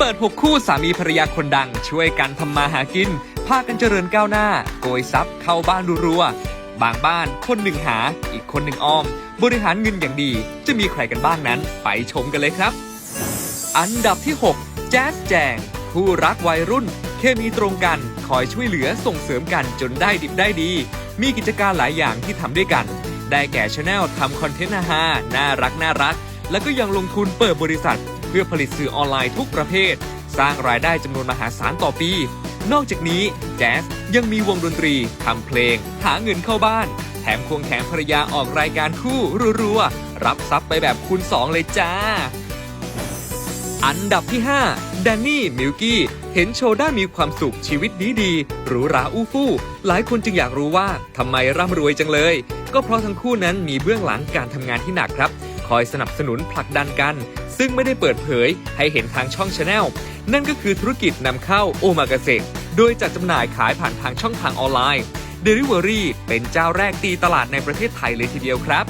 เปิด 6 คู่สามีภรรยาคนดัง ช่วยกันทำมาหากิน พากันเจริญก้าวหน้า โกยทรัพย์เข้าบ้านรัวๆบางบ้านคนหนึ่งหา อีกคนหนึ่งออม บริหารเงินอย่างดี จะมีใครกันบ้างนั้น ไปชมกันเลยครับ อันดับที่ 6 แจ๊สแจง คู่รักวัยรุ่น เคมีตรงกันคอยช่วยเหลือส่งเสริมกันจนได้ดิบได้ดี มีกิจการหลายอย่างที่ทำด้วยกัน ได้แก่ชาแนลทำคอนเทนต์ฮาๆน่ารักน่ารัก แล้วก็ยังลงทุนเปิดบริษัท พื่อผลิตสื่อออนไลน์ทุกประเภท สร้างรายได้จำนวนมหาศาลต่อปี นอกจากนี้แจ๊สยังมีวงดนตรีทำเพลง หาเงินเข้าบ้าน แถมควงแขนภรรยาออกรายการคู่รัวๆรับทรัพย์ไปแบบคูณสองเลยจ้า อันดับที่5แดนนี่มิลกี้เห็นโชว์ได้มีความสุขชีวิตดีดีหรูหราอู้ฟู่หลายคนจึงอยากรู้ว่าทำไมร่ำรวยจังเลย ก็เพราะทั้งคู่นั้นมีเบื้องหลังการทำงานที่หนักครับ คอยสนับสนุนผลักดันกัน ซึ่งไม่ได้เปิดเผยให้เห็นทางช่องชาแนลนั่นก็คือธุรกิจนำเข้าโอมากาเซโดยจัดจำหน่ายขายผ่านทางช่องทางออนไลน์ Delivery เป็นเจ้าแรกตีตลาดในประเทศไทยเลยทีเดียวครับ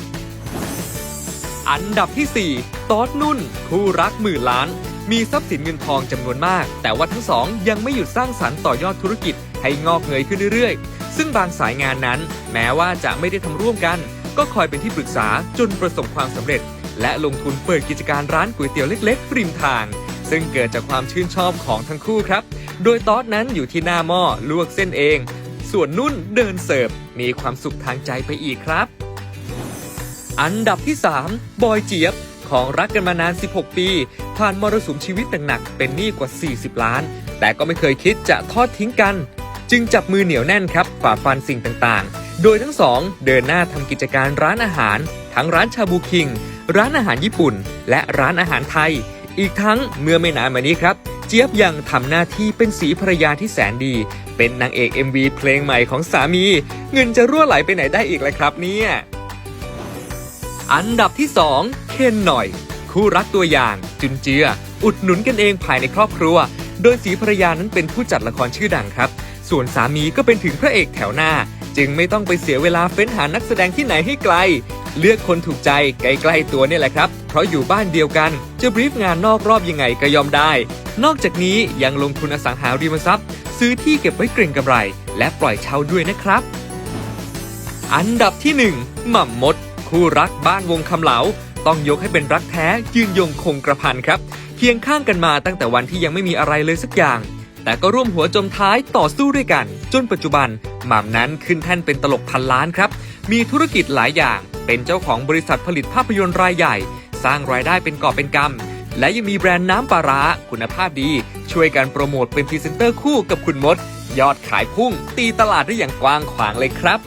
อันดับที่ 4 ตอดนุ่น คู่รักหมื่นล้าน มีทรัพย์สินเงินทองจำนวนมาก แต่ว่าทั้งสองยังไม่หยุดสร้างสรรค์ต่อยอดธุรกิจให้งอกเงยขึ้นเรื่อยๆ ซึ่งบางสายงานนั้น แม้ว่าจะไม่ได้ทำร่วมกัน ก็คอยเป็นที่ปรึกษาจนประสบความสำเร็จ และลงทุนเปิดกิจการร้านก๋วยเตี๋ยวเล็ก ๆ ริมทาง ซึ่งเกิดจากความชื่นชอบของทั้งคู่ครับ โดยตอดนั้นอยู่ที่หน้าหม้อลวกเส้นเอง ส่วนนุ่นเดินเสิร์ฟมีความสุขทางใจไปอีกครับ อันดับที่ 3 บอยเจี๊ยบ ของรักกันมานาน 16 ปี ผ่านมรสุมชีวิตหนักๆเป็นหนี้กว่า 40 ล้าน แต่ก็ไม่เคยคิดจะทอดทิ้งกัน จึงจับมือเหนียวแน่นครับฝ่าฟันสิ่งต่างๆ โดยทั้งสองเดินหน้าทำกิจการร้านอาหาร ทั้งร้านชาบูคิง ร้านอาหารญี่ปุ่น และร้านอาหารไทย อีกทั้งเมื่อไม่นานมานี้ครับ เจี๊ยบยังทำหน้าที่เป็นสีภรรยาที่แสนดี เป็นนางเอก MV เพลงใหม่ของสามี เงินจะรั่วไหลไปไหนได้อีกเล่ะครับเนี่ยอันดับที่ 2 เคนหน่อย คู่รักตัวอย่าง จุนเจือ อุดหนุนกันเองภายในครอบครัว โดยสีภรรยานั้นเป็นผู้จัดละครชื่อดังครับ ส่วนสามีก็เป็นถึงพระเอกแถวหน้า จึงไม่ต้องไปเสียเวลาเฟ้นหานักแสดงที่ไหนให้ไกล เลือกคนถูกใจใกล้ๆตัวเนี่ยแหละครับ เพราะอยู่บ้านเดียวกัน จะบรีฟงานนอกรอบยังไงก็ยอมได้ นอกจากนี้ยังลงทุนอสังหาริมทรัพย์ ซื้อที่เก็บไว้เกรงกำไร และปล่อยเช่าด้วยนะครับ อันดับที่ 1หม่ำมด คู่รักบ้านวงคำเหลา ต้องยกให้เป็นรักแท้ยืนยงคงกระพันครับเคียงข้างกันมาตั้งแต่วันที่ยังไม่มีอะไรเลยสักอย่าง แต่ก็ร่วมหัวจมท้ายต่อสู้ด้วยกัน จนปัจจุบันหม่ำนั้นขึ้นแท่นเป็นตลกพันล้านครับ มีธุรกิจหลายอย่าง เป็นเจ้าของบริษัทผลิตภาพยนตร์รายใหญ่ สร้างรายได้เป็นกอบเป็นกำและยังมีแบรนด์น้ำปลาร้าคุณภาพดี ช่วยกันโปรโมทเป็นพรีเซนเตอร์คู่กับคุณมด ยอดขายพุ่ง ตีตลาดได้อย่างกว้างขวางเลยครับ